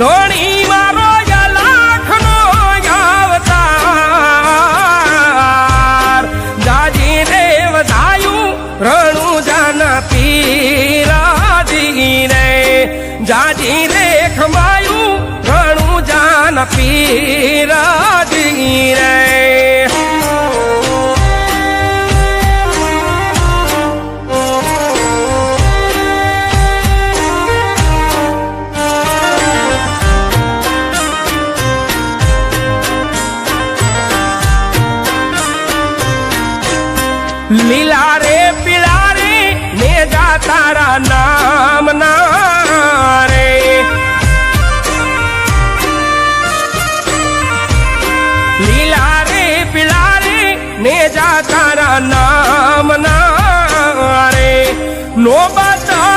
ધોણી મારો લાખનો અવતાર. દેવ જાયું રણુ જાન પીરાજી રે જાજી રેખ માયું રણુ જાન પીરાજી લીલા રે પીળા રે ને જા તારા નામ ના રે લીલા રે પીળા રે ને તારા નામ ના રે નો બતા